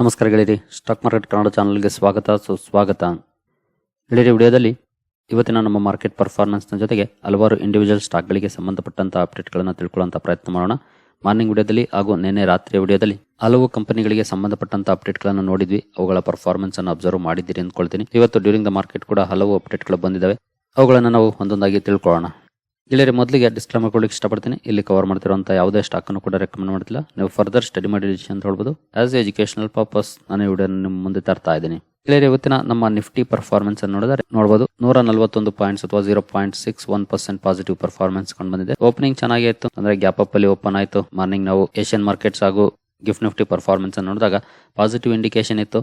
ನಮಸ್ಕಾರ ಗೆಳೆಯರಿ stock market Kannada ಚಾನಲ್ಗೆ ಸ್ವಾಗತ, ಸುಸ್ವಾಗತ. ಗೆಳೆಯರಿ ವಿಡಿಯೋದಲ್ಲಿ ಇವತ್ತಿನ ನಮ್ಮ ಮಾರ್ಕೆಟ್ ಪರ್ಫಾರ್ಮೆನ್ಸ್ನ ಜೊತೆಗೆ ಹಲವಾರು ಇಂಡಿವಿಜುವಲ್ ಸ್ಟಾಕ್ಗಳಿಗೆ ಸಂಬಂಧಪಟ್ಟಂತ ಅಪ್ಡೇಟ್ಗಳನ್ನು ತಿಳ್ಕೊಳ್ಳುವಂಥ ಪ್ರಯತ್ನ ಮಾಡೋಣ. ಮಾರ್ನಿಂಗ್ ವಿಡಿಯೋದಲ್ಲಿ ಹಾಗೂ ನಿನ್ನೆ ರಾತ್ರಿಯ ವಿಡಿಯೋದಲ್ಲಿ ಹಲವು ಕಂಪನಿಗಳಿಗೆ ಸಂಬಂಧಪಟ್ಟಂತ ಅಪ್ಡೇಟ್ಗಳನ್ನು ನೋಡಿದ್ವಿ. ಅವುಗಳ ಪರ್ಫಾರ್ಮೆನ್ಸ್ ಅನ್ನು ಅಬ್ಸರ್ವ್ ಮಾಡಿದ್ದೀರಿ ಅಂದ್ಕೊಳ್ತೀನಿ. ಇವತ್ತು ಡ್ಯೂರಿಂಗ್ ದ ಮಾರ್ಕೆಟ್ ಕೂಡ ಹಲವು ಅಪ್ಡೇಟ್ಗಳು ಬಂದಿದ್ದಾವೆ. ಅವುಗಳನ್ನು ನಾವು ಒಂದೊಂದಾಗಿ ತಿಳ್ಕೊಳ್ಳೋಣ. ಗೆಳೆಯರೆ ಮೊದಲಿಗೆ ಡಿಸ್ಕ್ಲೇಮರ್ ಕೊಡಲಿಕ್ಕೆ ಇಷ್ಟಪಡ್ತೀನಿ. ಇಲ್ಲಿ ಕವರ್ ಮಾಡ್ತಿರುವಂಥ ಯಾವುದೇ ಸ್ಟಾಕ್ ಅನ್ನು ಕೂಡ ರೆಕಮೆಂಡ್ ಮಾಡ್ತಿಲ್ಲ. ನೀವು ಫರ್ದರ್ ಸ್ಟಡಿ ಮಾಡಿ ಅಂತ ಹೇಳ್ಬೋದು. ಆಸ್ ಎಜುಕೇಶನಲ್ ಪರ್ಪಸ್ ನಾನು ವಿಡಿಯೋ ನಿಮ್ಮ ಮುಂದೆ ತರ್ತಾ ಇದ್ದೀನಿ. ಗೆಳೆಯರೆ ಇವತ್ತಿನ ನಮ್ಮ ನಿಫ್ಟಿ ಪರ್ಫಾರ್ಮೆನ್ಸ್ ಅನ್ನು ನೋಡಿದ್ರೆ ನೋಡಬಹುದು ನೂರ ನಲವತ್ತೊಂದು ಪಾಯಿಂಟ್ಸ್ ಅಥವಾ zero point six one percent positive performance ಕಂಡು ಬಂದಿದೆ. ಓಪನಿಂಗ್ ಚೆನ್ನಾಗಿ ಇತ್ತು. ಅಂದ್ರೆ ಗ್ಯಾಪ್ ಅಪ್ ಅಲ್ಲಿ ಓಪನ್ ಆಯಿತು. ಮಾರ್ನಿಂಗ್ ನಾವು ಏಷ್ಯನ್ ಮಾರ್ಕೆಟ್ಸ್ ಹಾಗೂ ಗಿಫ್ಟ್ ನಿಫ್ಟಿ ಪರ್ಫಾರ್ಮೆನ್ಸ್ ಅನ್ನು ನೋಡಿದಾಗ ಪಾಸಿಟಿವ್ ಇಂಡಿಕೇಶನ್ ಇತ್ತು.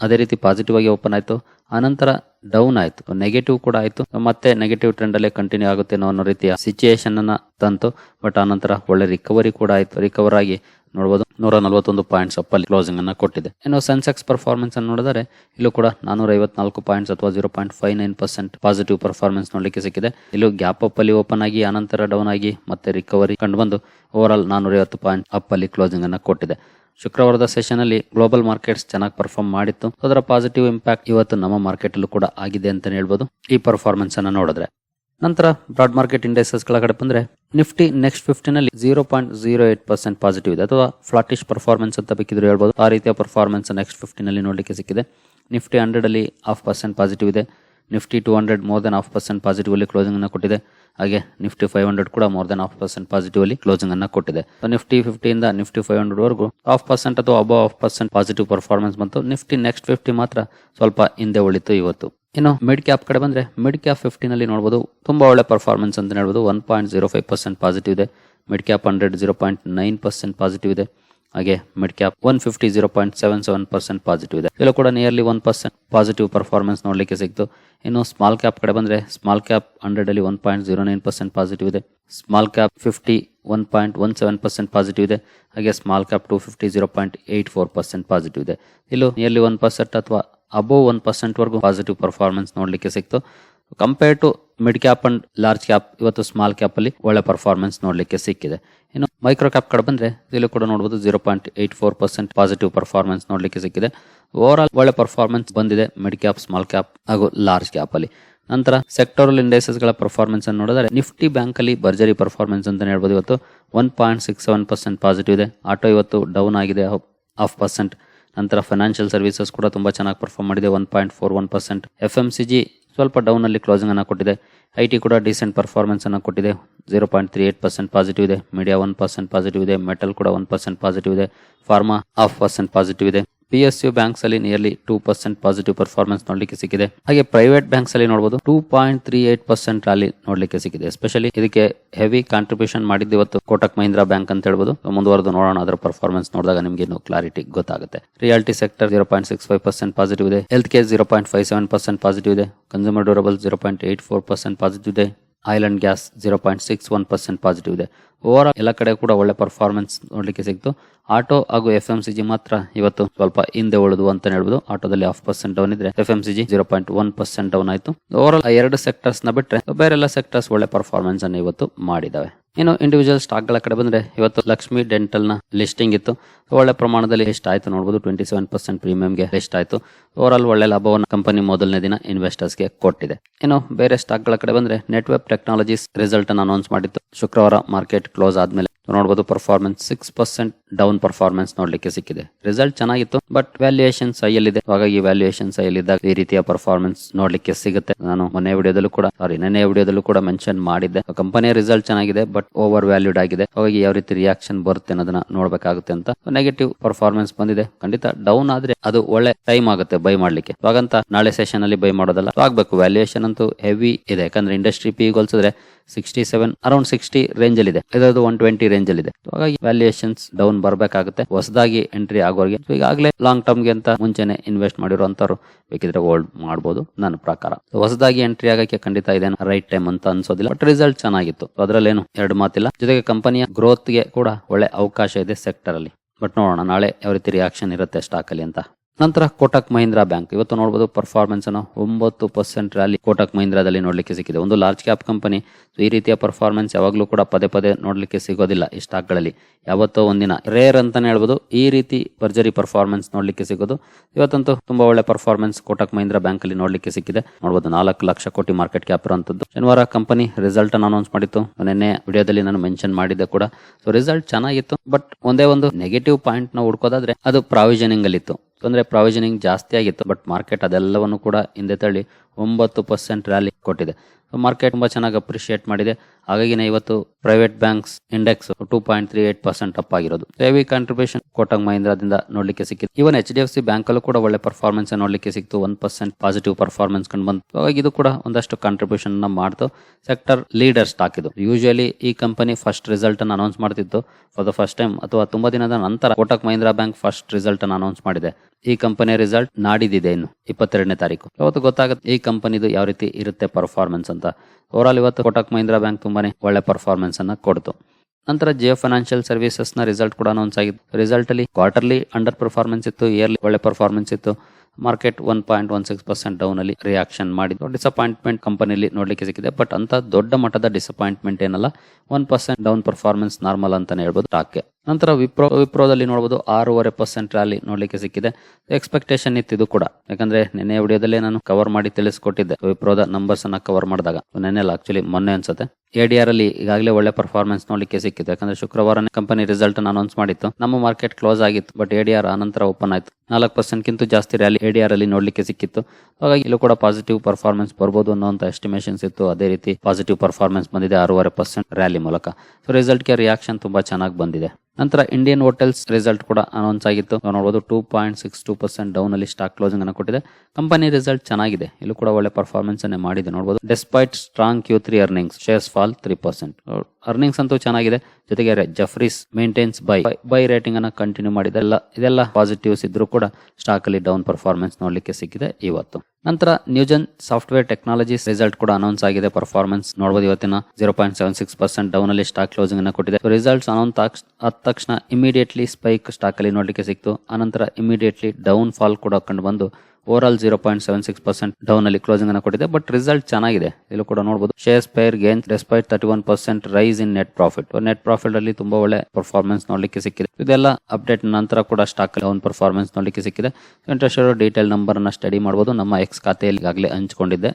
ಅದೇ ರೀತಿ ಪಾಸಿಟಿವ್ ಆಗಿ ಓಪನ್ ಆಯಿತು. ಆನಂತರ ಡೌನ್ ಆಯಿತು. ನೆಗೆಟಿವ್ ಕೂಡ ಆಯಿತು. ಮತ್ತೆ ನೆಗೆಟಿವ್ ಟ್ರೆಂಡ್ ಅಲ್ಲೇ ಕಂಟಿನ್ಯೂ ಆಗುತ್ತೆ ಅನ್ನೋ ರೀತಿಯ ಸಿಚುಯೇಷನ್ ಅನ್ನ ತಂತು. ಬಟ್ ಆನಂತರ ಒಳ್ಳೆ ರಿಕವರಿ ಕೂಡ ಆಯಿತು. ರಿಕವರ್ ಆಗಿ ನೋಡಬಹುದು ನೂರ ನಲವತ್ತೊಂದು ಪಾಯಿಂಟ್ಸ್ ಅಪ್ಪಲ್ಲಿ ಕ್ಲೋಸಿಂಗ್ ಅನ್ನ ಕೊಟ್ಟಿದೆ. ಇನ್ನು ಸೆನ್ಸೆಕ್ಸ್ ಪರ್ಫಾರ್ಮೆನ್ಸ್ ಅನ್ನು ನೋಡಿದರೆ, ಇಲ್ಲೂ ಕೂಡ ನಾನೂರ ಐವತ್ನಾಲ್ಕು ಪಾಯಿಂಟ್ಸ್ ಅಥವಾ zero point five nine percent positive performance ನೋಡಲಿಕ್ಕೆ ಸಿಕ್ಕಿದೆ. ಇಲ್ಲೂ ಗ್ಯಾಪ್ ಅಪ್ ಅಲ್ಲಿ ಓಪನ್ ಆಗಿ ಆನಂತರ ಡೌನ್ ಆಗಿ, ಮತ್ತೆ ರಿಕವರಿ ಕಂಡುಬಂದು ಓವರ್ ಆಲ್ ನಾನೂರ ಐವತ್ತು ಪಾಯಿಂಟ್ ಅಪ್ ಅಲ್ಲಿ ಕ್ಲೋಸಿಂಗ್ ಅನ್ನು ಕೊಟ್ಟಿದೆ. ಶುಕ್ರವಾರದ ಸೆಷನ್ ಅಲ್ಲಿ ಗ್ಲೋಬಲ್ ಮಾರ್ಕೆಟ್ಸ್ ಚೆನ್ನಾಗಿ ಪರ್ಫಾರ್ಮ್ ಮಾಡಿತ್ತು. ಅದರ ಪಾಸಿಟಿವ್ ಇಂಪ್ಯಾಕ್ಟ್ ಇವತ್ತು ನಮ್ಮ ಮಾರ್ಕೆಟ್ ಅಲ್ಲೂ ಕೂಡ ಆಗಿದೆ ಅಂತ ಹೇಳ್ಬೋದು. ಈ ಪರ್ಫಾರ್ಮೆನ್ಸ್ ಅನ್ನ ನೋಡಿದ್ರೆ. ನಂತರ ಬ್ರಾಡ್ ಮಾರ್ಕೆಟ್ ಇಂಡೆಕ್ಸಸ್ ಕಡೆ ಬಂದ್ರೆ ನಿಫ್ಟಿ ನೆಕ್ಸ್ಟ್ ಫಿಫ್ಟಿನ್ ಅಲ್ಲಿ zero point zero eight percent positive ಇದೆ. ಅಥವಾ ಫ್ಲಾಟಿಶ್ ಪರ್ಫಾರ್ಮೆನ್ಸ್ ಅಂತ ಬೇಕಿದ್ರು ಹೇಳ್ಬೋದು. ಆ ರೀತಿಯ ಪರ್ಫಾರ್ಮೆನ್ಸ್ ನೆಕ್ಸ್ಟ್ ಫಿಫ್ಟಿನ್ ಅಲ್ಲಿ ನೋಡಲಿಕ್ಕೆ ಸಿಕ್ಕಿದೆ. ನಿಫ್ಟಿ ಹಂಡ್ರೆಡ್ ಅಲ್ಲಿ ಹಾಫ್ ಪರ್ಸೆಂಟ್ ಪಾಸಿಟಿವ್ ಇದೆ. Nifty two hundred more than half percent positive ಅಲ್ಲಿ ಕ್ಲೋಸಿಂಗ್ ಅನ್ನು ಕೊಟ್ಟಿದೆ. ಹಾಗೆ ನಿಫ್ಟಿ ಫೈವ್ ಹಂಡ್ರೆಡ್ ಕೂಡ more than half percent positive ಅಲ್ಲಿ ಕ್ಲೋಸಿಂಗ್ ಅನ್ನು ಕೊಟ್ಟಿದೆ. ನಿಫ್ಟಿ ಫಿಫ್ಟಿಯಿಂದ ನಿಫ್ಟಿ ಫೈವ್ ಹಂಡ್ರೆಡ್ ವರೆಗೂ ಹಾಫ್ ಪರ್ಸೆಂಟ್ ಅಥವಾ above half percent positive performance ಬಂತು. ನಿಫ್ಟಿ ನೆಕ್ಸ್ಟ್ ಫಿಫ್ಟಿ ಮಾತ್ರ ಸ್ವಲ್ಪ ಹಿಂದೆ ಉಳಿತು ಇವತ್ತು. ಇನ್ನು ಮಿಡ್ ಕ್ಯಾಪ್ ಕಡೆ ಬಂದ್ರೆ ಮಿಡ್ ಕ್ಯಾಪ್ ಫಿಫ್ಟೀನ್ ಅಲ್ಲಿ ನೋಡಬಹುದು ತುಂಬಾ ಒಳ್ಳೆ ಪರ್ಫಾರ್ಮೆನ್ಸ್ ಅಂತ ಹೇಳ್ಬೋದು. One point zero five percent positive ಇದೆ. Mid cap hundred zero point nine percent positive ಇದೆ. ಹಾಗೆ mid cap one fifty zero point seven seven percent positive ಇದೆ. ಇಲ್ಲೂ ಕೂಡ nearly one percent positive performance ನೋಡ್ಲಿಕ್ಕೆ ಸಿಕ್ತು. ಇನ್ನು ಸ್ಮಾಲ್ ಕ್ಯಾಪ್ ಕಡೆ ಬಂದ್ರೆ ಸ್ಮಾಲ್ ಕ್ಯಾಪ್ ಹಂಡ್ರೆಡ್ ಅಲ್ಲಿ one point zero nine percent positive ಇದೆ. Small cap fifty one point one seven percent positive ಇದೆ. ಹಾಗೆ small cap two fifty zero point eight four percent positive ಇದೆ. ಇಲ್ಲೂ ನಿಯರ್ಲಿ ಒನ್ ಪರ್ಸೆಂಟ್ ಅಥವಾ above one percent ವರೆಗೂ positive performance ನೋಡಲಿಕ್ಕೆ ಸಿಕ್ತು. Compare to mid cap and large cap ಇವತ್ತು small cap ಅಲ್ಲಿ ಒಳ್ಳೆ ಪರ್ಫಾರ್ಮೆನ್ಸ್ ನೋಡಲಿಕ್ಕೆ ಸಿಕ್ಕಿದೆ. ಇನ್ನು ಮೈಕ್ರೋ ಕ್ಯಾಪ್ ಕಡೆ ಬಂದ್ರೆ ಇಲ್ಲಿ ಕೂಡ ನೋಡಬಹುದು zero point eight four percent positive performance ನೋಡಲಿಕ್ಕೆ ಸಿಕ್ಕಿದೆ. ಓವರ್ ಆಲ್ ಒಳ್ಳೆ ಪರ್ಫಾರ್ಮೆನ್ಸ್ ಬಂದಿದೆ ಮಿಡ್ ಕ್ಯಾಪ್ ಸ್ಮಾಲ್ ಕ್ಯಾಪ್ ಹಾಗೂ ಲಾರ್ಜ್ ಕ್ಯಾಪ್ ಅಲ್ಲಿ. ನಂತರ ಸೆಕ್ಟೋರಲ್ ಇಂಡೈಸಸ್ಗಳ ಪರ್ಫಾರ್ಮೆನ್ಸ್ ಅನ್ನು ನೋಡಿದರೆ ನಿಫ್ಟಿ ಬ್ಯಾಂಕ್ ಅಲ್ಲಿ ಭರ್ಜರಿ ಪರ್ಫಾರ್ಮೆನ್ಸ್ ಅಂತ ಹೇಳ್ಬೋದು ಇವತ್ತು. One point six seven percent positive ಇದೆ. ಆಟೋ ಇವತ್ತು ಡೌನ್ ಆಗಿದೆ ಹಾಫ್ ಪರ್ಸೆಂಟ್ ನಂತರ ಫೈನಾನ್ಷಿಯಲ್ ಸರ್ವಿಸಸ್ ಕೂಡ ತುಂಬ ಚೆನ್ನಾಗಿ ಪರ್ಫಾರ್ಮ್ ಮಾಡಿದೆ one point four one percent F M C G ಸ್ವಲ್ಪ ಡೌನಲ್ಲಿ ಕ್ಲೋಸಿಂಗ್ ಅನ್ನು ಕೊಟ್ಟಿದೆ. ಐ ಟಿ ಕೂಡ ಡೀಸೆಂಟ್ ಪರ್ಫಾರ್ಮೆನ್ಸ್ ಅನ್ನು ಕೊಟ್ಟಿದೆ. Zero point three eight percent positive ಇದೆ. ಮೀಡಿಯಾ ಒನ್ ಪರ್ಸೆಂಟ್ ಪಾಸಿಟಿವ್ ಇದೆ. ಮೆಟಲ್ ಕೂಡ ಒನ್ ಪರ್ಸೆಂಟ್ ಪಾಸಿಟಿವ್ ಇದೆ. ಫಾರ್ಮಾ ಹಾಫ್ ಪರ್ಸೆಂಟ್ ಪಾಸಿಟಿವ್ ಇದೆ. ಪಿ ಎಸ್ ಯು ಬ್ಯಾಂಕ್ಸ್ ಅಲ್ಲಿ nearly two percent positive performance ನೋಡಲಿಕ್ಕೆ ಸಿಕ್ಕಿದೆ. ಹಾಗೆ ಪ್ರೈವೇಟ್ ಬ್ಯಾಂಕ್ಸ್ ಅಲ್ಲಿ ನೋಡಬಹುದು two point three eight percent rally ನೋಡಲಿಕ್ಕೆ ಸಿಕ್ಕಿದೆ. ಎಸ್ಪೆಷಲಿ ಇದಕ್ಕೆ ಹೆವಿ ಕಾಂಟ್ರಿಬ್ಯೂಷನ್ ಮಾಡಿದ್ದು ಇವತ್ತು ಕೋಟಕ್ ಮಹೀಂದ್ರಾ ಬ್ಯಾಂಕ್ ಅಂತ ಹೇಳ್ಬೋದು. ಮುಂದುವರೆದು ನೋಡೋಣ ಅದರ ಪರ್ಫಾರ್ಮೆನ್ಸ್ ನೋಡಿದಾಗ ನಿಮಗೆ ಇನ್ನು ಕ್ಲಾರಿಟಿ ಗೊತ್ತಾಗುತ್ತೆ. Reality sector zero point six five percent positive ಇದೆ. Health care zero point five seven percent positive ಇದೆ. Consumer durable zero point eight four percent positive ಇದೆ. And gas zero point six one percent positive ಇದೆ. Over ಎಲ್ಲ ಕಡೆ ಕೂಡ ಒಳ್ಳೆ performance ನೋಡಲಿಕ್ಕೆ ಸಿಕ್ತು. ಆಟೋ ಹಾಗೂ ಎಫ್ ಎಂ ಸಿ ಮಾತ್ರ ಇವತ್ತು ಸ್ವಲ್ಪ ಹಿಂದೆ ಉಳಿದು ಅಂತ ಹೇಳ್ಬೋದು. ಆಟೋದಲ್ಲಿ ಹಾಫ್ ಪರ್ಸೆಂಟ್ ಡೌನ್ ಇದ್ರೆ F M C zero point one percent down ಆಯಿತು. ಓವರ್ ಆಲ್ ಎರಡು ಸೆಕ್ಟರ್ಸ್ನ ಬಿಟ್ರೆ ಬೇರೆಲ್ಲ ಸೆಕ್ಟರ್ಸ್ ಒಳ್ಳೆ ಪರ್ಫಾರ್ಮೆನ್ಸ್ ಅನ್ನು ಇವತ್ತು ಮಾಡಿದಾವೆ. ಇನ್ನು ಇಂಡಿವಿಜುವಲ್ ಸ್ಟಾಕ್ಗಳ ಕಡೆ ಬಂದ್ರೆ ಇವತ್ತು ಲಕ್ಷ್ಮಿ ಡೆಂಟಲ್ನ ಲಿಸ್ಟಿಂಗ್ ಇತ್ತು. ಒಳ್ಳೆ ಪ್ರಮಾಣದಲ್ಲಿ ಎಷ್ಟು ಆಯ್ತು ನೋಡಬಹುದು ಟ್ವೆಂಟಿ ಸೆವೆನ್ ಪರ್ಸೆಂಟ್ ಪ್ರೀಮಿಯಂಗೆ ಲಿಸ್ಟ್ ಆಯ್ತು. ಓವರ್ ಆಲ್ ಒಳ್ಳೆ ಲಾಭವನ್ನು ಕಂಪನಿ ಮೊದಲನೇ ದಿನ ಇನ್ವೆಸ್ಟರ್ಸ್ಗೆ ಕೊಟ್ಟಿದೆ. ಇನ್ನು ಬೇರೆ ಸ್ಟಾಕ್ಗಳ ಕಡೆ ಬಂದ್ರೆ ನೆಟ್ವರ್ಕ್ ಟೆಕ್ನಾಲಜೀಸ್ ರಿಸಲ್ಟ್ ಅನ್ನು ಅನೌನ್ಸ್ ಮಾಡಿತ್ತು. ಶುಕ್ರವಾರ ಮಾರ್ಕೆಟ್ ಕ್ಲೋಸ್ ಆದ್ಮೇಲೆ. ನೋಡಬಹುದು performance six percent down performance ನೋಡ್ಲಿಕ್ಕೆ ಸಿಕ್ಕಿದೆ. ರಿಸಲ್ಟ್ ಚೆನ್ನಾಗಿತ್ತು ಬಟ್ ವ್ಯಾಲ್ಯೂಯೇಷನ್ ಸೈಯಲ್ಲಿದೆ. ಹಾಗಾಗಿ ವ್ಯಾಲ್ಯೂಯೇಷನ್ ಸೈಯಲ್ಲಿದ್ದಾಗ ಈ ರೀತಿಯ ಪರ್ಫಾರ್ಮೆನ್ಸ್ ನೋಡ್ಲಿಕ್ಕೆ ಸಿಗುತ್ತೆ. ನಾನು ಮೊನ್ನೆ ವಿಡಿಯೋದಲ್ಲೂ ಕೂಡ ಸಾರಿ ನೆನ್ನೆ ವಿಡಿಯೋದಲ್ಲೂ ಕೂಡ ಮೆನ್ಷನ್ ಮಾಡಿದ್ದೆ. ಕಂಪನಿಯ ರಿಸಲ್ಟ್ ಚೆನ್ನಾಗಿದೆ ಬಟ್ ಓವರ್ ವ್ಯಾಲ್ಯೂಡ್ ಆಗಿದೆ. ಹಾಗಾಗಿ ಯಾವ ರೀತಿ ರಿಯಾಕ್ಷನ್ ಬರುತ್ತೆ ಅನ್ನೋದನ್ನ ನೋಡ್ಬೇಕಾಗುತ್ತೆ ಅಂತ ನೆಗೆಟಿವ್ ಪರ್ಫಾರ್ಮೆನ್ಸ್ ಬಂದಿದೆ. ಖಂಡಿತ ಡೌನ್ ಆದ್ರೆ ಅದು ಒಳ್ಳೆ ಟೈಮ್ ಆಗುತ್ತೆ ಬೈ ಮಾಡ್ಲಿಕ್ಕೆ. ಹಾಗಂತ ನಾಳೆ ಸೆಷನ್ ಅಲ್ಲಿ ಬೈ ಮಾಡೋದಲ್ಲ, ಆಗ್ಬೇಕು. ವ್ಯಾಲ್ಯೂಯೇಷನ್ ಅಂತೂ ಹೆವಿ ಇದೆ. ಯಾಕಂದ್ರೆ industry P ಹೋಲ್ಸಿದ್ರೆ sixty seven around sixty range ಅಲ್ಲಿ ಇದೆ ಇದರದ್ದು ಒನ್ ಟ್ವೆಂಟಿ ರೇಂಜ್ ಅಲ್ಲಿ ಇದೆ ಹಾಗಾಗಿ ವ್ಯಾಲ್ಯೂಯೇಷನ್ಸ್ ಡೌನ್ ಬರಬೇಕಾಗುತ್ತೆ. ಹೊಸದಾಗಿ ಎಂಟ್ರಿ ಆಗೋರಿಗೆ. ಈಗಾಗಲೇ ಲಾಂಗ್ ಟರ್ಮ್ಗೆ ಅಂತ ಮುಂಚೆನೆ ಇನ್ವೆಸ್ಟ್ ಮಾಡಿರುವಂತವ್ರು ಬೇಕಿದ್ರೆ ಹೋಲ್ಡ್ ಮಾಡಬಹುದು ನನ್ನ ಪ್ರಕಾರ. ಹೊಸದಾಗಿ ಎಂಟ್ರಿ ಆಗಕ್ಕೆ ಖಂಡಿತ ಇದೇನು ರೈಟ್ ಟೈಮ್ ಅಂತ ಅನ್ಸೋದಿಲ್ಲ. ಬಟ್ ರಿಸಲ್ಟ್ ಚೆನ್ನಾಗಿತ್ತು. ಅದರಲ್ಲೇನು ಎರಡು ಮಾತಿಲ್ಲ. ಜೊತೆಗೆ ಕಂಪನಿಯ ಗ್ರೋತ್ಗೆ ಕೂಡ ಒಳ್ಳೆ ಅವಕಾಶ ಇದೆ ಸೆಕ್ಟರ್ ಅಲ್ಲಿ. ಬಟ್ ನೋಡೋಣ, ನಾಳೆ ಯಾವ ರೀತಿ ರಿಯಾಕ್ಷನ್ ಇರುತ್ತೆ ಸ್ಟಾಕ್ ಅಲ್ಲಿ ಅಂತ. ನಂತರ ಕೋಟಕ್ ಮಹೀಂದ್ರಾ ಬ್ಯಾಂಕ್. ಇವತ್ತು ನೋಡಬಹುದು ಪರ್ಫಾರ್ಮೆನ್ಸ್ ಅನ್ನು ಒಂಬತ್ತು ಪರ್ಸೆಂಟ್ ರ್ಯಾಲಿ ಕೋಟಕ್ ಮಹೀಂದ್ರಾದಲ್ಲಿ ನೋಡಲಿಕ್ಕೆ ಸಿಕ್ಕಿದೆ. ಒಂದು ಲಾರ್ಜ್ ಕ್ಯಾಪ್ ಕಂಪನಿ ಈ ರೀತಿಯ ಪರ್ಫಾರ್ಮೆನ್ಸ್ ಯಾವಾಗಲೂ ಕೂಡ ಪದೇ ಪದೇ ನೋಡಲಿಕ್ಕೆ ಸಿಗೋದಿಲ್ಲ ಈ ಸ್ಟಾಕ್ಗಳಲ್ಲಿ ಯಾವತ್ತೋ ಒಂದಿನ ರೇರ್ ಅಂತಾನೆ ಹೇಳ್ಬೋದು, ಈ ರೀತಿ ಭರ್ಜರಿ ಪರ್ಫಾರ್ಮೆನ್ಸ್ ನೋಡಲಿಕ್ಕೆ ಸಿಗೋದು. ಇವತ್ತಂತೂ ತುಂಬಾ ಒಳ್ಳೆ ಪರ್ಫಾರ್ಮೆನ್ಸ್ ಕೋಟಕ್ ಮಹೀಂದ್ರಾ ಬ್ಯಾಂಕ್ ಅಲ್ಲಿ ನೋಡ್ಲಿಕ್ಕೆ ಸಿಕ್ಕಿದೆ. ನೋಡಬಹುದು ನಾಲ್ಕು ಲಕ್ಷ ಕೋಟಿ ಮಾರ್ಕೆಟ್ ಕ್ಯಾಪ್ ಇರುವಂತದ್ದು. ಶನಿವಾರ ಕಂಪನಿ ರಿಸಲ್ಟ್ ಅನ್ನು ಅನೌನ್ಸ್ ಮಾಡಿತ್ತು. ನಿನ್ನೆ ವಿಡಿಯೋದಲ್ಲಿ ನಾನು ಮೆನ್ಷನ್ ಮಾಡಿದ್ದೆ ಕೂಡ. ಸೊ ರಿಸಲ್ಟ್ ಚೆನ್ನಾಗಿತ್ತು ಬಟ್ ಒಂದೇ ಒಂದು ನೆಗೆಟಿವ್ ಪಾಯಿಂಟ್ನ ಹುಡ್ಕೋದಾದ್ರೆ ಅದು ಪ್ರಾವಿಷನಿಂಗ್ ಅಲ್ಲಿ ಇತ್ತು ಅಂದ್ರೆ ಪ್ರಾವಿಷನಿಂಗ್ ಜಾಸ್ತಿ ಆಗಿತ್ತು ಬಟ್ ಮಾರ್ಕೆಟ್ ಅದೆಲ್ಲವನ್ನು ಕೂಡ ಹಿಂದೆ ತಳ್ಳಿ ಒಂಬತ್ತು ಪರ್ಸೆಂಟ್ ರ್ಯಾಲಿ ಕೊಟ್ಟಿದೆ. ಮಾರ್ಕೆಟ್ ತುಂಬಾ ಚೆನ್ನಾಗಿ ಅಪ್ರಿಷಿಯೇಟ್ ಮಾಡಿದೆ. ಹಾಗಾಗಿನೇ ಇವತ್ತು private banks index two point three eight percent up ಆಗಿರೋದು. ಹೆವಿ ಕಾಂಟ್ರಿಬ್ಯೂಷನ್ ಕೋಟಕ್ ಮಹೀಂದ್ರಾದಿಂದ ನೋಡ್ಲಿಕ್ಕೆ ಸಿಕ್ಕಿದೆ. Even H D F C bank ಅಲ್ಲೂ ಕೂಡ ಒಳ್ಳೆ ಪರ್ಫಾರ್ಮೆನ್ಸ್ ನೋಡ್ಲಿಕ್ಕೆ ಸಿಕ್ತು. ಒನ್ ಪರ್ಸೆಂಟ್ ಪಾಸಿಟಿವ್ ಪರ್ಫಾರ್ಮೆನ್ಸ್ ಕಂಡು ಬಂತು. ಹಾಗಾಗಿ ಇದು ಕೂಡ ಒಂದಷ್ಟು ಕಾಂಟ್ರಿಬ್ಯೂಷನ್ ಮಾಡ್ತು. ಸೆಕ್ಟರ್ ಲೀಡರ್ ಸ್ಟಾಕ್ ಇದು ಯೂಶಲಿ ಈ ಕಂಪನಿ ಫಸ್ಟ್ ರಿಸಲ್ಟ್ ಅನ್ನು ಅನೌನ್ಸ್ ಮಾಡ್ತಿತ್ತು. ಫಾರ್ ದ ಫಸ್ಟ್ ಟೈಮ್ ಅಥವಾ ತುಂಬಾ ದಿನದ ನಂತರ Kotak Mahindra bank first result ಅನ್ನು ಅನೌನ್ಸ್ ಮಾಡಿದೆ. ಈ ಕಂಪನಿಯ ರಿಸಲ್ಟ್ ನಾಡಿದಿದೆ ಇನ್ನು ಇಪ್ಪತ್ತೆರಡನೇ ತಾರೀಕು. ಅವತ್ತು ಗೊತ್ತಾಗುತ್ತೆ ಈ ಕಂಪನಿದು ಯಾವ ರೀತಿ ಇರುತ್ತೆ ಪರ್ಫಾರ್ಮೆನ್ಸ್ ಅಂತ. ಓವರಾಲ್ ಇವತ್ತು ಕೋಟಕ್ ಮಹೀಂದ್ರಾ ಬ್ಯಾಂಕ್ ತುಂಬಾನೇ ಒಳ್ಳೆ ಪರ್ಫಾರ್ಮೆನ್ಸ್ ಅನ್ನ ಕೊಡ್ತು. ನಂತರ ಜಿಯೋ ಫೈನಾನ್ಷಿಯಲ್ ಸರ್ವಿಸಸ್ನ ರಿಸಲ್ಟ್ ಕೂಡ ಅನೌನ್ಸ್ ಆಗಿತ್ತು. ರಿಸಲ್ಟ್ ಅಲ್ಲಿ ಕ್ವಾರ್ಟರ್ಲಿ ಅಂಡರ್ ಪರ್ಫಾರ್ಮೆನ್ಸ್ ಇತ್ತು ಇಯರ್ಲಿ ಒಳ್ಳೆ ಪರ್ಫಾರ್ಮೆನ್ಸ್ ಇತ್ತು. Market one point one six percent down ಅಲ್ಲಿ ರಿಯಾಕ್ಷನ್ ಮಾಡಿದ್ದು. ಡಿಸಪಾಯಿಂಟ್ಮೆಂಟ್ ಕಂಪನಿಲಿ ನೋಡ್ಲಿಕ್ಕೆ ಸಿಕ್ಕಿದೆ ಬಟ್ ಅಂತ ದೊಡ್ಡ ಮಟ್ಟದ ಡಿಸಪಾಯಿಂಟ್ಮೆಂಟ್ ಏನಲ್ಲ one percent down performance normal ಅಂತಾನೆ ಹೇಳ್ಬೋದು. ಸ್ಟಾಕ್ಗೆ ನಂತರ ವಿಪ್ರೋ, ವಿಪ್ರೋದಲ್ಲಿ ನೋಡಬಹುದು ಆರೂವರೆ ಪರ್ಸೆಂಟ್ ರ್ಯಾಲಿ ನೋಡ್ಲಿಕ್ಕೆ ಸಿಕ್ಕಿದೆ. ಎಕ್ಸ್ಪೆಕ್ಟೇಷನ್ ಇತ್ತು ಇದು ಕೂಡ. ಯಾಕಂದ್ರೆ ನಿನ್ನೆ ವಿಡಿಯೋದಲ್ಲೇ ನಾನು ಕವರ್ ಮಾಡಿ ತಿಳಿಸ್ಕೊಟ್ಟಿದ್ದೆ. ವಿಪ್ರೋದ ನಂಬರ್ಸ್ ಅನ್ನ ಕವರ್ ಮಾಡಿದಾಗ. ನೆನ್ನೆ ಅಲ್ಲ ಆಕ್ಚುಲಿ ಮೊನ್ನೆ ಅನ್ಸುತ್ತೆ. ಎಡಿಆರ್ ಅಲ್ಲಿ ಈಗಾಗಲೇ ಒಳ್ಳೆ ಪರ್ಫಾರ್ಮೆನ್ಸ್ ನೋಡಲಿಕ್ಕೆ ಸಿಕ್ಕಿತ್ತು. ಯಾಕಂದ್ರೆ ಶುಕ್ರವಾರ ಕಂಪನಿ ರಿಸಲ್ಟ್ ಅನೌನ್ಸ್ ಮಾಡಿತ್ತು. ನಮ್ಮ ಮಾರ್ಕೆಟ್ ಕ್ಲೋಸ್ ಆಗಿತ್ತು ಬಟ್ ಎಡಿಆರ್ ಆನಂತರ ಓಪನ್ ಆಯಿತು. ನಾಲ್ಕು ಪರ್ಸೆಂಟ್ ಕಿಂತ ಜಾಸ್ತಿ ರ್ಯಾಲಿ ಎಡಿಆರ್ ಅಲ್ಲಿ ನೋಡಲಿಕ್ಕೆ ಸಿಕ್ಕಿತ್ತು. ಹಾಗಾಗಿ ಇಲ್ಲೂ ಕೂಡ ಪಾಸಿಟಿವ್ ಪರ್ಫಾರ್ಮೆನ್ಸ್ ಬರ್ಬೋದು ಅನ್ನೋಂಥ ಎಸ್ಟಿಮೇಷನ್ಸ್ ಇತ್ತು. ಅದೇ ರೀತಿ ಪಾಸಿಟಿವ್ ಪರ್ಫಾರ್ಮೆನ್ಸ್ ಬಂದಿದೆ ಆರೂವರೆ ಪರ್ಸೆಂಟ್ ರ್ಯಾಲಿ ಮೂಲಕ. ಸೊ ರಿಸಲ್ಟ್ಗೆ ರಿಯಾಕ್ಷನ್ ತುಂಬಾ ಚೆನ್ನಾಗಿ ಬಂದಿದೆ. ನಂತರ ಇಂಡಿಯನ್ ಹೋಟೆಲ್ಸ್ ರಿಸಲ್ಟ್ ಕೂಡ ಅನೌನ್ಸ್ ಆಗಿತ್ತು. ನೋಡಬಹುದು two point six two percent down ಅಲ್ಲಿ ಸ್ಟಾಕ್ ಕ್ಲೋಸಿಂಗ್ ಅನ್ನು ಕೊಟ್ಟಿದೆ. ಕಂಪನಿ ರಿಸಲ್ಟ್ ಚೆನ್ನಾಗಿದೆ. ಇಲ್ಲೂ ಕೂಡ ಒಳ್ಳೆ ಪರ್ಫಾರ್ಮೆನ್ಸ್ ಅನ್ನೇ ಮಾಡಿದೆ. ನೋಡಬಹುದು despite strong Q three earnings shares fall three percent earnings ಅಂತೂ ಚೆನ್ನಾಗಿದೆ. ಜೊತೆಗೆ Jefferies maintains buy buy rating ಅನ್ನು ಕಂಟಿನ್ಯೂ ಮಾಡಿದೆ. ಎಲ್ಲ, ಇದೆಲ್ಲ ಪಾಸಿಟಿವ್ಸ್ ಇದ್ರೂ ಕೂಡ ಸ್ಟಾಕ್ ಅಲ್ಲಿ ಡೌನ್ ಪರ್ಫಾರ್ಮೆನ್ಸ್ ನೋಡ್ಲಿಕ್ಕೆ ಸಿಕ್ಕಿದೆ ಇವತ್ತು. ನಂತರ ನ್ಯೂಜನ್ ಸಾಫ್ಟ್ವೇರ್ ಟೆಕ್ನಾಲಜೀಸ್ ರಿಸಲ್ಟ್ ಕೂಡ ಅನೌನ್ಸ್ ಆಗಿದೆ. ಪರ್ಫಾರ್ಮೆನ್ಸ್ ನೋಡಬಹುದು ಇವತ್ತಿನ zero point seven six percent down ಅಲ್ಲಿ ಸ್ಟಾಕ್ ಕ್ಲೋಸಿಂಗ್ ಅನ್ನು ಕೊಟ್ಟಿದೆ. ರಿಸಲ್ಟ್ಸ್ ಅನೌನ್ಸ್ ಆದ ತಕ್ಷಣ ಇಮಿಡಿಯೇಟ್ಲಿ ಸ್ಪೈಕ್ ಸ್ಟಾಕ್ ಅಲ್ಲಿ ನೋಡ್ಲಿಕ್ಕೆ ಸಿಕ್ತು. ಆನಂತರ ಇಮಿಡಿಯೇಟ್ಲಿ ಡೌನ್ ಫಾಲ್ ಕೂಡ ಕಂಡು ಬಂದು over all zero point seven six percent down ಅಲ್ಲಿ ಕ್ಲೋಸಿಂಗ್ ಅನ್ನು ಕೊಟ್ಟಿದೆ ಬಟ್ ರಿಸಲ್ಟ್ ಚೆನ್ನಾಗಿದೆ. ಇಲ್ಲೂ ಕೂಡ ನೋಡಬಹುದು shares pare gain despite thirty one percent rise in net profit net profit ಅಲ್ಲಿ ತುಂಬಾ ಒಳ್ಳೆ ಪರ್ಫಾರ್ಮೆನ್ಸ್ ನೋಡ್ಲಿಕ್ಕೆ ಸಿಕ್ಕಿದೆ. ಇದೆಲ್ಲ ಅಪ್ಡೇಟ್ ನಂತರ ಕೂಡ ಸ್ಟಾಕ್ ಡೌನ್ ಪರ್ಫಾರ್ಮೆನ್ಸ್ ನೋಡ್ಲಿಕ್ಕೆ ಸಿಕ್ಕಿದೆ. ಇಂಟ್ರೆಸ್ಟ್ ಡೀಟೇಲ್ ನಂಬರ್ ಅನ್ನ ಸ್ಟಡಿ ಮಾಡಬಹುದು ನಮ್ಮ ಎಕ್ಸ್ ಖಾತೆಯಲ್ಲಿ ಈಗಾಗಲೇ ಹಂಚಿಕೊಂಡಿದ್ದೆ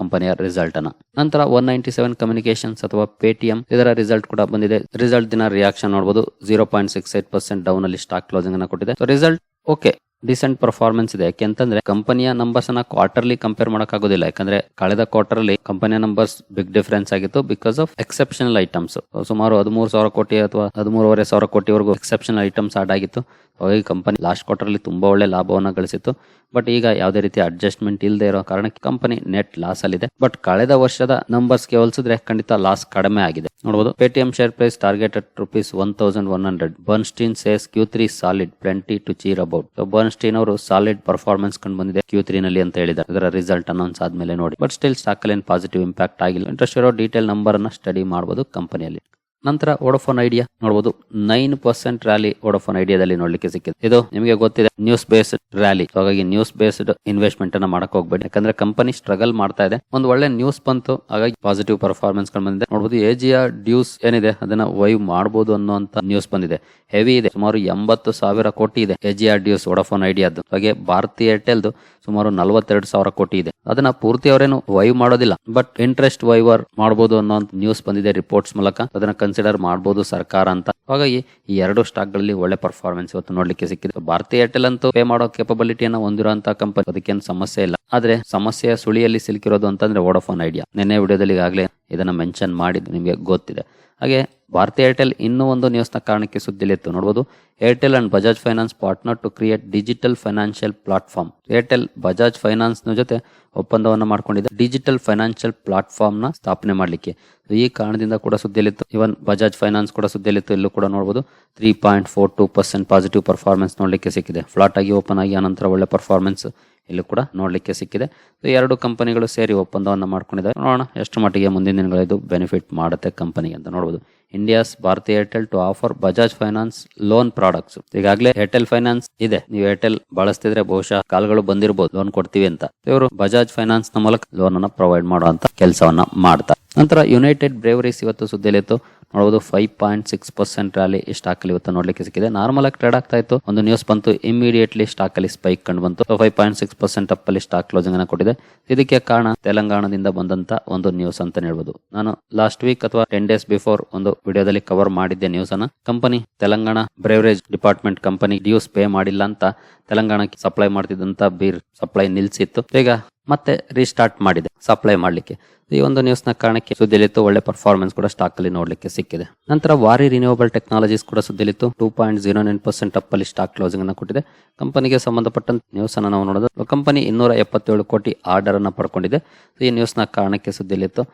ಕಂಪನಿಯ ರಿಸಲ್ಟ್ ಅನ್ನ. ನಂತರ ಒನ್ ನೈಂಟಿ ಸೆವೆನ್ ಕಮ್ಯುನಿಕೇಶನ್ಸ್ ಅಥವಾ ಪೇಟಿಎಂ ಇದರ ರಿಸಲ್ಟ್ ಕೂಡ ಬಂದಿದೆ. ರಿಸಲ್ಟ್ ದಿನ ರಿಯಾಕ್ಷನ್ ನೋಡಬಹುದು zero point six eight percent down ಅಲ್ಲಿ ಸ್ಟಾಕ್ ಕ್ಲೋಸಿಂಗ್ ಅನ್ನ ಕೊಟ್ಟಿದೆ. ರಿಸಲ್ಟ್ ಓಕೆ ಡಿಸೆಂಟ್ ಪರ್ಫಾರ್ಮೆನ್ಸ್ ಇದೆ. ಯಾಕೆಂತಂದ್ರೆ ಕಂಪನಿಯ ನಂಬರ್ಸ್ ಅನ್ನ ಕ್ವಾರ್ಟರ್ಲಿ ಕಂಪೇರ್ ಮಾಡೋಕ್ಕಾಗೋದಿಲ್ಲ. ಯಾಕಂದ್ರೆ, ಕಳೆದ ಕ್ವಾರ್ಟರ್ ಅಲ್ಲಿ ಕಂಪನಿಯ ನಂಬರ್ಸ್ ಬಿಗ್ ಡಿಫರೆನ್ಸ್ ಆಗಿತ್ತು ಬಿಕಾಸ್ ಆಫ್ ಎಕ್ಸೆಪ್ಷನಲ್ ಐಟಮ್ಸ್ ಸುಮಾರು ಹದಿಮೂರು ಸಾವಿರ ಕೋಟಿ ಅಥವಾ ಹದಿಮೂರುವರೆ ಸಾವಿರ ಕೋಟಿವರೆಗೂ ಎಕ್ಸೆಪ್ಷನಲ್ ಐಟಮ್ಸ್ ಆಡ್ ಆಗಿತ್ತು. ಹಾಗಾಗಿ ಕಂಪನಿ ಲಾಸ್ಟ್ ಕ್ವಾರ್ಟರ್ ಅಲ್ಲಿ ತುಂಬಾ ಒಳ್ಳೆ ಲಾಭವನ್ನ ಗಳಿಸಿತ್ತು. ಬಟ್ ಈಗ ಯಾವುದೇ ರೀತಿ ಅಡ್ಜಸ್ಟ್ಮೆಂಟ್ ಇಲ್ಲದೆ ಇರೋ ಕಾರಣಕ್ಕೆ ಕಂಪನಿ ನೆಟ್ ಲಾಸ್ ಅಲ್ಲಿದೆ. ಬಟ್ ಕಳೆದ ವರ್ಷದ ನಂಬರ್ಸ್ಗೆ ಹೋಲಿಸಿದ್ರೆ ಖಂಡಿತ ಲಾಸ್ ಕಡಿಮೆ ಆಗಿದೆ. ನೋಡಬಹುದು Paytm share price target at rupees one thousand one hundred Bernstein says Q three solid plenty to cheer about Bernstein ಅವರು ಸಾಲಿಡ್ ಪರ್ಫಾರ್ಮೆನ್ಸ್ ಕಂಡು ಬಂದಿದೆ ಕ್ಯೂ ತ್ರೀ ನಲ್ಲಿ ಅಂತ ಹೇಳಿದ್ದಾರೆ. ಅದರ ರಿಸಲ್ಟ್ ಅನೌನ್ಸ್ ಆದ್ಮೇಲೆ ನೋಡಿ. ಬಟ್ ಸ್ಟಿಲ್ ಸ್ಟಾಕ್ ಅಲ್ಲಿ ಪಾಸಿಟಿವ್ ಇಂಪ್ಯಾಕ್ಟ್ ಆಗಿಲ್ಲ. ಇಂಟ್ರೆಸ್ಟ್ ಇರೋ ಡೀಟೇಲ್ ನಂಬರ್ ಅನ್ನ ಸ್ಟಡಿ ಮಾಡಬಹುದು ಕಂಪನಿಯಲ್ಲಿ ನಂತರ ವೋಡಫೋನ್ ಐಡಿಯಾ ನೋಡಬಹುದು ನೈನ್ ಪರ್ಸೆಂಟ್ ರ್ಯಾಲಿ ವೋಡಫೋನ್ ಐಡಿಯಾದಲ್ಲಿ ನೋಡ್ಲಿಕ್ಕೆ ಸಿಕ್ಕಿದೆ. ಇದು ನಿಮಗೆ ಗೊತ್ತಿದೆ ನ್ಯೂಸ್ ಬೇಸ್ಡ್ ರ್ಯಾಲಿ ಹಾಗಾಗಿ ನ್ಯೂಸ್ ಬೇಸ್ಡ್ ಇನ್ವೆಸ್ಟ್ಮೆಂಟ್ ಅನ್ನ ಮಾಡಕ್ ಹೋಗ್ಬೇಡಿ. ಯಾಕಂದ್ರೆ ಕಂಪನಿ ಸ್ಟ್ರಗಲ್ ಮಾಡ್ತಾ ಇದೆ. ಒಂದು ಒಳ್ಳೆ ನ್ಯೂಸ್ ಬಂತು, ಹಾಗಾಗಿ ಪಾಸಿಟಿವ್ ಪರ್ಫಾರ್ಮೆನ್ಸ್ಗಳು ಬಂದಿದೆ. ನೋಡಬಹುದು ಎಜಿಯ ಡ್ಯೂಸ್ ಏನಿದೆ, ಅದನ್ನ ವೈವ್ ಮಾಡಬಹುದು ಅನ್ನುವಂತ ನ್ಯೂಸ್ ಬಂದಿದೆ. ಹೆವಿ ಇದೆ, ಸುಮಾರು ಎಂಬತ್ತು ಸಾವಿರ ಕೋಟಿ ಇದೆ ಎಜಿಆರ್ ಡ್ಯೂಸ್ ವೋಡಫೋನ್ ಐಡಿಯಾದ್ದು ಹಾಗೆ ಭಾರತಿ ಏರ್ಟೆಲ್ದು ಸುಮಾರು ನಲವತ್ತೆರಡು ಸಾವಿರ ಕೋಟಿ ಇದೆ. ಅದನ್ನ ಪೂರ್ತಿ ಅವರೇನು ವೈವ್ ಮಾಡೋದಿಲ್ಲ. ಬಟ್ ಇಂಟ್ರೆಸ್ಟ್ ವೈವರ್ ಮಾಡಬಹುದು ಅನ್ನೋ ನ್ಯೂಸ್ ಬಂದಿದೆ ರಿಪೋರ್ಟ್ಸ್ ಮೂಲಕ. ಅದನ್ನ ಕನ್ಸಿಡರ್ ಮಾಡಬಹುದು ಸರ್ಕಾರ ಅಂತ. ಹಾಗಾಗಿ ಈ ಎರಡು ಸ್ಟಾಕ್ಗಳಲ್ಲಿ ಒಳ್ಳೆ ಪರ್ಫಾರ್ಮೆನ್ಸ್ ಇವತ್ತು ನೋಡ್ಲಿಕ್ಕೆ ಸಿಕ್ಕಿದೆ. ಭಾರತೀಯ ಏರ್ಟೆಲ್ ಅಂತೂ ಪೇ ಮಾಡೋ ಕೆಪಬಿಲಿಟಿಯನ್ನು ಹೊಂದಿರುವಂತಹ ಕಂಪನಿ ಅದಕ್ಕೇನು ಸಮಸ್ಯೆ ಇಲ್ಲ. ಆದ್ರೆ ಸಮಸ್ಯೆಯ ಸುಳಿಯಲ್ಲಿ ಸಿಲುಕಿರೋದು ಅಂತಂದ್ರೆ ವೋಡಫೋನ್ ಐಡಿಯಾ ನಿನ್ನೆ ವಿಡಿಯೋದಲ್ಲಿ ಈಗಾಗಲೇ ಇದನ್ನ ಮೆನ್ಷನ್ ಮಾಡಿದ್ದು ನಿಮಗೆ ಗೊತ್ತಿದೆ. ಹಾಗೆ ಭಾರತಿ ಏರ್ಟೆಲ್ ಇನ್ನೂ ಒಂದು ನ್ಯೂಸ್ನ ಕಾರಣಕ್ಕೆ ಸುದ್ದಿಲಿತ್ತು. ನೋಡ್ಬೋದು Airtel and Bajaj finance partner to create digital financial platform Airtel Bajaj ಫೈನಾನ್ಸ್ನ ಜೊತೆ ಒಪ್ಪಂದವನ್ನು ಮಾಡ್ಕೊಂಡಿದೆ. ಡಿಜಿಟಲ್ ಫೈನಾನ್ಷಿಯಲ್ ಪ್ಲಾಟ್ಫಾರ್ಮ್ನ ಸ್ಥಾಪನೆ ಮಾಡಲಿಕ್ಕೆ. ಈ ಕಾರಣದಿಂದ ಕೂಡ ಸುದ್ದಿಯಲ್ಲಿತ್ತು ಇವನ್ ಬಜಾಜ್ ಫೈನಾನ್ಸ್ ಕೂಡ ಸುದ್ದಿಯಲ್ಲಿತ್ತು ಇಲ್ಲೂ ಕೂಡ ನೋಡಬಹುದು three point four two percent positive performance ನೋಡಲಿಕ್ಕೆ ಸಿಕ್ಕಿದೆ. ಫ್ಲಾಟ್ ಆಗಿ ಓಪನ್ ಆಗಿ ಆನಂತರ ಒಳ್ಳೆ ಪರ್ಫಾರ್ಮೆನ್ಸ್ ಇಲ್ಲೂ ಕೂಡ ನೋಡಲಿಕ್ಕೆ ಸಿಕ್ಕಿದೆ. ಸೊ, ಎರಡು ಕಂಪನಿಗಳು ಸೇರಿ ಒಪ್ಪಂದವನ್ನು ಮಾಡ್ಕೊಂಡಿದ್ದಾರೆ. ನೋಡೋಣ ಎಷ್ಟು ಮಟ್ಟಿಗೆ ಮುಂದಿನ ದಿನಗಳಿದ್ದು ಬೆನಿಫಿಟ್ ಮಾಡುತ್ತೆ ಕಂಪನಿಗೆ ಅಂತ ನೋಡಬಹುದು India's Bharti Airtel to offer Bajaj finance loan products ಈಗಾಗಲೇ ಏರ್ಟೆಲ್ ಫೈನಾನ್ಸ್ ಇದೆ. ನೀವು ಏರ್ಟೆಲ್ ಬಳಸ್ತಿದ್ರೆ ಬಹುಶಃ ಕಾಲ್ಗಳು ಬಂದಿರಬಹುದು ಲೋನ್ ಕೊಡ್ತೀವಿ ಅಂತ. ಇವರು ಬಜಾಜ್ ಫೈನಾನ್ಸ್ನ ಮೂಲಕ ಲೋನ್ ಅನ್ನ ಪ್ರೊವೈಡ್ ಮಾಡುವಂತ ಕೆಲಸವನ್ನ ಮಾಡ್ತಾರೆ ನಂತರ ಯುನೈಟೆಡ್ ಬ್ರೇವರೀಸ್ ಇವತ್ತು ಸುದ್ದಿಯಲ್ಲಿತ್ತು. ನೋಡಬಹುದು five point six percent rally ಈ ಸ್ಟಾಕ್ ಅಲ್ಲಿ ಇವತ್ತು ನೋಡ್ಲಿಕ್ಕೆ ಸಿಕ್ಕಿದೆ. ನಾರ್ಮಲ್ ಆಗಿ ಟ್ರೇಡ್ ಆಗ್ತಾ ಇತ್ತು. ಒಂದು ನ್ಯೂಸ್ ಬಂತು ಇಮಿಡಿಯೇಟ್ಲಿ ಸ್ಟಾಕ್ ಅಲ್ಲಿ ಸ್ಪೈಕ್ ಕಂಡು ಬಂತು. Five point six percent up ಅಲ್ಲಿ ಸ್ಟಾಕ್ ಕ್ಲೋಸಿಂಗ್ ಅನ್ನು ಕೊಟ್ಟಿದೆ. ಇದಕ್ಕೆ ಕಾರಣ ತೆಲಂಗಾಣದಿಂದ ಬಂದಂತ ಒಂದು ನ್ಯೂಸ್ ಅಂತ ಹೇಳ್ಬೋದು. ನಾನು ಲಾಸ್ಟ್ ವೀಕ್ ಅಥವಾ ಟೆನ್ ಡೇಸ್ ಬಿಫೋರ್ ಒಂದು ವಿಡಿಯೋದಲ್ಲಿ ಕವರ್ ಮಾಡಿದ್ದೆ ನ್ಯೂಸ್ ಅನ್ನ. Company Telangana beverage department company dues pay ಮಾಡಿಲ್ಲ ಅಂತ ತೆಲಂಗಾಣಕ್ಕೆ ಸಪ್ಲೈ ಮಾಡ್ತಿದ್ದಂತ ಬೀರ್ ಸಪ್ಲೈ ನಿಲ್ಸಿತ್ತು. ಈಗ ಮತ್ತೆ ರೀಸ್ಟಾರ್ಟ್ ಮಾಡಿದೆ ಸಪ್ಲೈ ಮಾಡ್ಲಿಕ್ಕೆ. ಈ ಒಂದು ನ್ಯೂಸ್ನ ಕಾರಣಕ್ಕೆ ಸುದ್ದಿಲಿತ್ತು ಒಳ್ಳೆ ಪರ್ಫಾರ್ಮೆನ್ಸ್ ಕೂಡ ಸ್ಟಾಕ್ ಅಲ್ಲಿ ನೋಡ್ಲಿಕ್ಕೆ ಸಿಕ್ಕಿದೆ. ನಂತರ ವಾರಿ ರಿನ್ಯೂವಬಲ್ ಟೆಕ್ನಾಲಜೀಸ್ ಕೂಡ ಸುದ್ದಿಲಿತ್ತು two point zero nine percent up ಅಲ್ಲಿ ಸ್ಟಾಕ್ ಕ್ಲೋಸಿಂಗ್ ಅನ್ನು ಕೊಟ್ಟಿದೆ. ಕಂಪನಿಗೆ ಸಂಬಂಧಪಟ್ಟಂತ ನ್ಯೂಸ್ ಅನ್ನು ನಾವು ನೋಡೋದು. ಕಂಪನಿ ಇನ್ನೂರ ಎಪ್ಪತ್ತೇಳು ಕೋಟಿ ಆರ್ಡರ್ ಅನ್ನ ಪಡ್ಕೊಂಡಿದೆ. ಈ ನ್ಯೂಸ್ನ ಕಾರಣಕ್ಕೆ ಸುದ್ದಿಲಿತ್ತು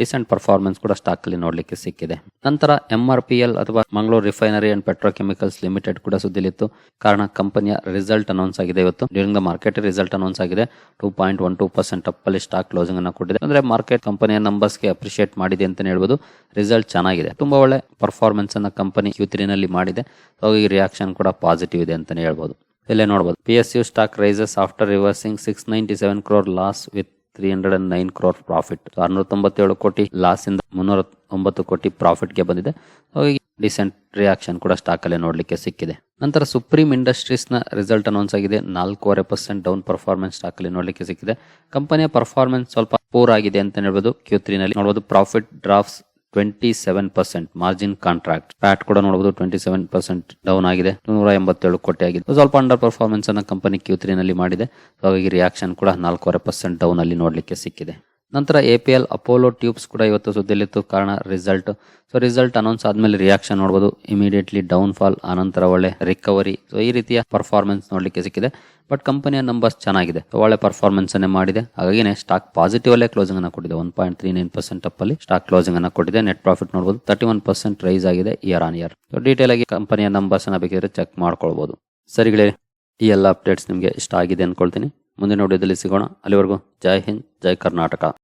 ರೀಸೆಂಟ್ ಪರ್ಫಾರ್ಮೆನ್ಸ್ ಕೂಡ ಸ್ಟಾಕ್ ಅಲ್ಲಿ ನೋಡ್ಲಿಕ್ಕೆ ಸಿಕ್ಕಿದೆ. ನಂತರ ಎಂ ಆರ್ ಪಿ ಎಲ್ ಅಥವಾ Mangaluru refinery and petrochemicals limited ಕೂಡ ಸುದ್ದಿಲಿತ್ತು ಕಾರಣ ಕಂಪನಿಯ ರಿಸಲ್ಟ್ ಅನೌನ್ಸ್ ಆಗಿದೆ ಇವತ್ತು. During the market result announce ಆಗಿದೆ. Two point one two percent up ಅಲ್ಲಿ ಸ್ಟಾಕ್ ಕ್ಲೋಸಿಂಗ್ ಅನ್ನು ಕೊಟ್ಟಿದೆ. ಅಂದ್ರೆ ಮಾರ್ಕೆಟ್ ಕಂಪನಿಯ ನಂಬರ್ಸ್ಗೆ ಅಪ್ರಿಷಿಯೇಟ್ ಮಾಡಿದೆ ಅಂತ ಹೇಳ್ಬೋದು. ರಿಸಲ್ಟ್ ಚೆನ್ನಾಗಿದೆ. ತುಂಬಾ ಒಳ್ಳೆ ಪರ್ಫಾರ್ಮೆನ್ಸ್ ಅನ್ನ ಕಂಪನಿ ಕ್ಯೂ ನಲ್ಲಿ ಮಾಡಿದೆ. ಹಾಗಾಗಿ ರಿಯಾಕ್ಷನ್ ಕೂಡ ಪಾಸಿಟಿವ್ ಇದೆ ಅಂತಾನೆ ಹೇಳ್ಬೋದು. ಇಲ್ಲೇ ನೋಡಬಹುದು P S U stock rises after reversing six ninety seven crore loss with three hundred and nine crore profit ಆರ್ನೂರ ತೊಂಬತ್ತೇಳು ಕೋಟಿ ಲಾಸ್ ಇಂದ ಮುನ್ನೂರ ಒಂಬತ್ತು ಕೋಟಿ ಪ್ರಾಫಿಟ್ಗೆ ಬಂದಿದೆ. ಡಿಸೆಂಟ್ ರಿಯಾಕ್ಷನ್ ಕೂಡ ಸ್ಟಾಕ್ ನೋಡಲಿಕ್ಕೆ ನೋಡ್ಲಿಕ್ಕೆ ಸಿಕ್ಕಿದೆ. ನಂತರ ಸುಪ್ರೀಂ ಇಂಡಸ್ಟ್ರೀಸ್ನ ರಿಸಲ್ಟ್ ಅನೌನ್ಸ್ ಆಗಿದೆ. ನಾಲ್ಕೂವರೆ ಪರ್ಸೆಂಟ್ ಡೌನ್ ಪರ್ಫಾರ್ಮೆನ್ಸ್ ಸ್ಟಾಕಲ್ಲಿ ನೋಡಲಿಕ್ಕೆ ಸಿಕ್ಕಿದೆ. ಕಂಪನಿಯ ಪರ್ಫಾರ್ಮೆನ್ಸ್ ಸ್ವಲ್ಪ ಪೂರ್ ಆಗಿದೆ ಅಂತ ಹೇಳ್ಬೋದು. ಕ್ಯೂ ನಲ್ಲಿ ನೋಡಬಹುದು profit drops twenty seven percent margin contract PAT ಕೂಡ ನೋಡಬಹುದು ಟ್ವೆಂಟಿ ಸೆವೆನ್ ಪರ್ಸೆಂಟ್ ಡೌನ್ ಆಗಿದೆ. ನೂರ ಎಂಬತ್ತೇಳು ಕೋಟಿ ಆಗಿದೆ. ಸ್ವಲ್ಪ ಅಂಡರ್ ಪರ್ಫಾರ್ಮೆನ್ಸ್ ಅನ್ನ ಕಂಪನಿ ಕ್ಯೂ ನಲ್ಲಿ ಮಾಡಿದೆ. ಹಾಗಾಗಿ ರಿಯಾಕ್ಷನ್ ಕೂಡ ನಾಲ್ಕೂವರೆ ಪರ್ಸೆಂಟ್ ಡೌನ್ ಅಲ್ಲಿ ನೋಡಲಿಕ್ಕೆ ಸಿಕ್ಕಿದೆ. ನಂತರ A P L Apollo tubes ಕೂಡ ಇವತ್ತು ಸುದ್ದಿಲಿತ್ತು ಕಾರಣ ರಿಸಲ್ಟ್ ಸೊ ರಿಸಲ್ಟ್ ಅನೌನ್ಸ್ ಆದಮೇಲೆ ರಿಯಾಕ್ಷನ್ ನೋಡಬಹುದು ಇಮಿಡಿಯೇಟ್ಲಿ ಡೌನ್ ಫಾಲ್ ಆನಂತರ ಒಳ್ಳೆ ರಿಕವರಿ ಸೊ ಈ ರೀತಿಯ ಪರ್ಫಾರ್ಮೆನ್ಸ್ ನೋಡಲಿಕ್ಕೆ ಸಿಕ್ಕಿದೆ. ಬಟ್ ಕಂಪನಿಯ ನಂಬರ್ಸ್ ಚೆನ್ನಾಗಿದೆ. ಒಳ್ಳೆ ಪರ್ಫಾರ್ಮೆನ್ಸ್ ಅನ್ನೇ ಮಾಡಿದೆ. ಹಾಗಾಗಿನೇ ಸ್ಟಾಕ್ ಪಾಸಿಟಿವ್ ಅಲ್ಲೇ ಕ್ಲೋಸಿಂಗ್ ಅನ್ನು ಕೊಟ್ಟಿದೆ. One point three nine percent ಅಲ್ಲಿ ಸ್ಟಾಕ್ ಕ್ಲೋಸಿಂಗ್ ಅನ್ನು ಕೊಟ್ಟಿದೆ. ನೆಟ್ ಪ್ರಾಫಿಟ್ ನೋಡಬಹುದು ತರ್ಟಿ ಒನ್ ಪರ್ಸೆಂಟ್ ರೈಸ್ ಆಗಿದೆ year on year so detail ಆಗಿ ಕಂಪನಿಯ ನಂಬರ್ಸ್ ಅನ್ನ ಬೇಕಿದ್ರೆ ಚೆಕ್ ಮಾಡ್ಕೊಳ್ಬಹುದು ಸರಿಗಳೇ ಈ ಎಲ್ಲ ಅಪ್ಡೇಟ್ಸ್ ನಿಮಗೆ ಇಷ್ಟ ಆಗಿದೆ ಅನ್ಕೊಳ್ತೀನಿ. ಮುಂದಿನ ವಿಡಿಯೋದಲ್ಲಿ ಸಿಗೋಣ. ಅಲ್ಲಿವರೆಗೂ ಜೈ ಹಿಂದ್, ಜೈ ಕರ್ನಾಟಕ.